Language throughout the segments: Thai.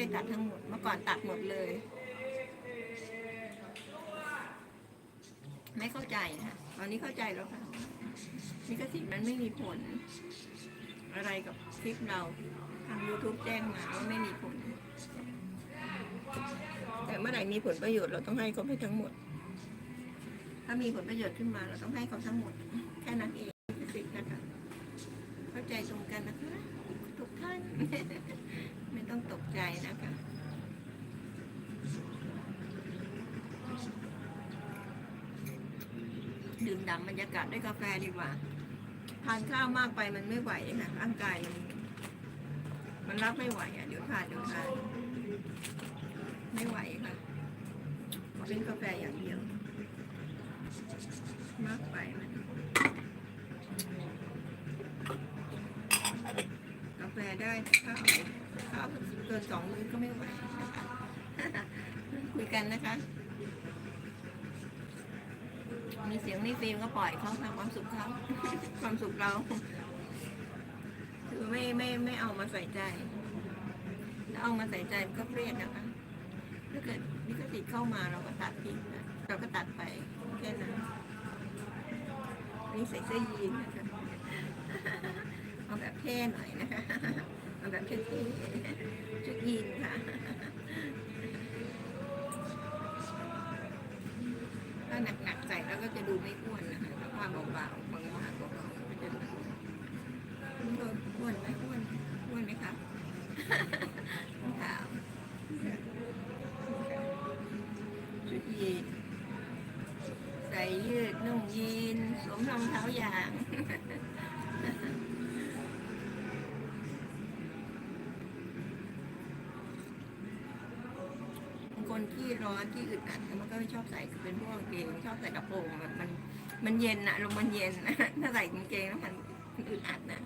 ช่ตัดทั้งหมด เมื่อก่อนตัดหมดเลย ไม่เข้าใจค่ะตอนนี้เข้าใจแล้วค่ะนี่ก็สิทธิ์มันไม่มีผล อะไรกับคลิปเราทาง YouTube แจ้งมาว่าไม่มีผล แต่เมื่อไหร่มีผลประโยชน์เราต้องให้เขาไปทั้งหมด ถ้ามีผลประโยชน์ขึ้นมาเราต้องให้เขาทั้งหมด แค่นั้นเองสิทธิ์นะคะ เข้าใจตรงกันนะคะ ทุกท่าน ไม่ต้องตกใจนะคะดื่มด่ำบรรยากาศด้วยกาแฟดีกว่า ทานข้าวมากไปมันไม่ไหวค่ะร่างกายมันมันรับไม่ไหวอะเดี๋ยวทานเดี๋ยวทานไม่ไหวค่ะเป็นกาแฟอย่างเดียว มากไปมันกาแฟได้ข้าว ข้าวเกินสองมื้อก็ไม่ไหวนะคะคุยกันนะคะมีเสียงมีฟิล์มก็ปล่อยเขาค่ะความสุขเขาความสุขเรา คือไม่ไม่ไม่เอามาใส่ใจถ้าเอามาใส่ใจมันก็เครียดนะคะถ้าเกิดนี่ก็ติดเข้ามาเราก็ตัดทิ้งนะเราก็ตัดไปแค่นั้นนี่ใส่เสื้อยีนนะคะเอาแบบเท่หน่อยนะคะ เอาแบบเท่ๆชุดยีนค่ะถ้าหนักๆใส่แล้วก็จะดูไม่อ้วนนะคะถ้าว่าเบาๆบางๆเบาๆก็จะดูอ้วนไหมอ้วนอ้วนไหมคะถามชุดยีนใส่ยืดนุ่งยีนสวมรองเท้ายาง บาง คนที่ร้อนที่อึดอัดมันก็ไม่ชอบใส่เป็นพวกกางเกงชอบใส่กระโปรงมันมันมันเย็นอะลมมันเย็นถ้าใส่กางเกงแล้วมันอึดอัดนะ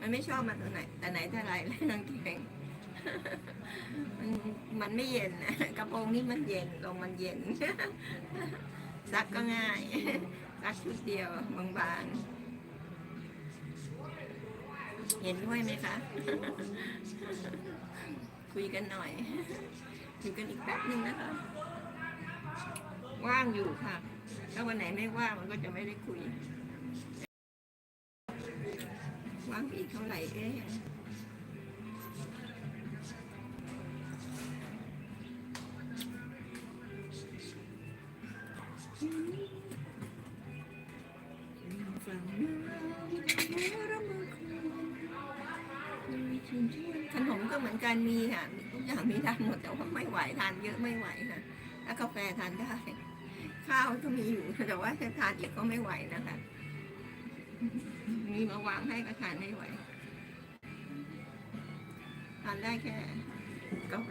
มันไม่ชอบมาตัวไหนแต่ไหนแต่ไรเลยกางเกงมันมันไม่เย็นนะกระโปรงนี่มันเย็นลมมันเย็นซักก็ง่ายซักชุดเดียวบางๆเห็นด้วยไหมคะ คุยกันหน่อย คุยกันอีกแป๊บหนึ่งนะคะ ว่างอยู่ค่ะ ถ้าวันไหนไม่ว่างมันก็จะไม่ได้คุย ว่างอีกเท่าไหร่เอ๊ะฟังขนมก็เหมือนกันมีค่ะ อย่างมีทานหมดแต่ว่าไม่ไหวทานเยอะไม่ไหวนะถ้ากาแฟทานได้ข้าวก็มีอยู่แต่ว่าจะทานอีกก็ไม่ไหวนะคะมีมาวางให้ก็ทานไม่ไหวทานได้แค่กาแฟ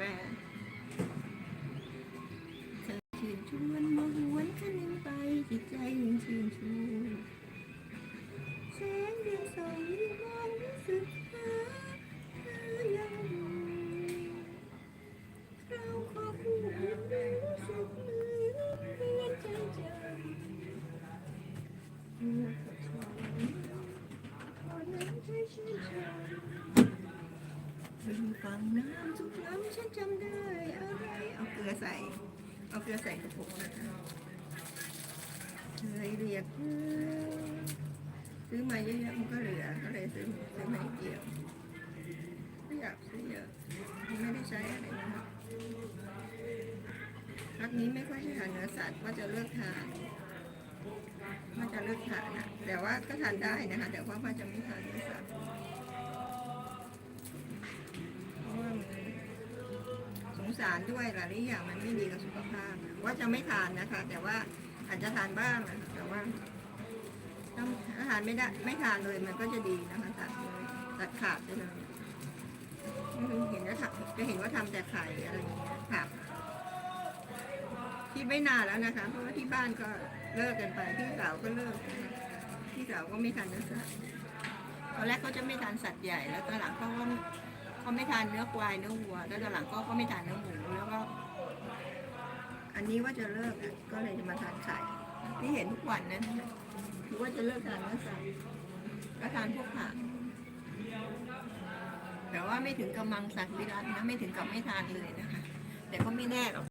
เมื่อกับฉันตอนนั้นใจชื่นชมริมฝั่งน้ำทุกลำฉันจำได้อะไรเอาเกลือใส่ เอาเกลือใส่กระปุกนะคะเคยเรียกเพื่อซื้อมาเยอะๆมันก็เหลือก็เลยซื้อซื้อมาเดียวไม่อยากซื้อเยอะไม่ได้ใช้อะไรนะคะพักนี้ไม่ค่อยได้ทานเนื้อสัตว์ว่าจะเลิกทานะทานนะแต่ว่าก็ทานได้นะคะ แต่ว่าว่าจะไม่ทานนื้อสัตว์เพราะว่ามันสงสารด้วยหลายอย่างมันไม่ดีกับสุขภาพ ว่าจะไม่ทานนะคะ แต่ว่าอาจจะทานบ้างนะคะแต่ว่าต้องถ้าทานไม่ได้ไม่ทานเลยมันก็จะดีนะคะตัดเลยตัดขาดไปเลยเห็นว่าทำจะเห็นว่าทำแต่ไข่อะไรอย่างเงี้ยผัก ที่ไม่นานแล้วนะคะ เพราะว่าที่บ้านก็เลิกกันไป พี่สาวก็เลิกนะคะพี่สาวก็ไม่ทานเนื้อสัตว์ตอนแรกเขาจะไม่ทานสัตว์ใหญ่แล้วตอนหลังเขาก็เขาไม่ทานเนื้อควายเนื้อวัว แล้วตอนหลังก็ก็ไม่ทานเนื้อหมูแล้วก็ อันนี้ว่าจะเลิกอะก็เลยจะมาทานไข่ที่เห็นทุกวันนั้นคือว่าจะเลิกทานเนื้อสัตว์ก็ทานพวกผักแต่ว่าไม่ถึงกับมังสัตวิรัตนะไม่ถึงกับไม่ทานเลยนะคะ แต่ก็ไม่แน่หรอก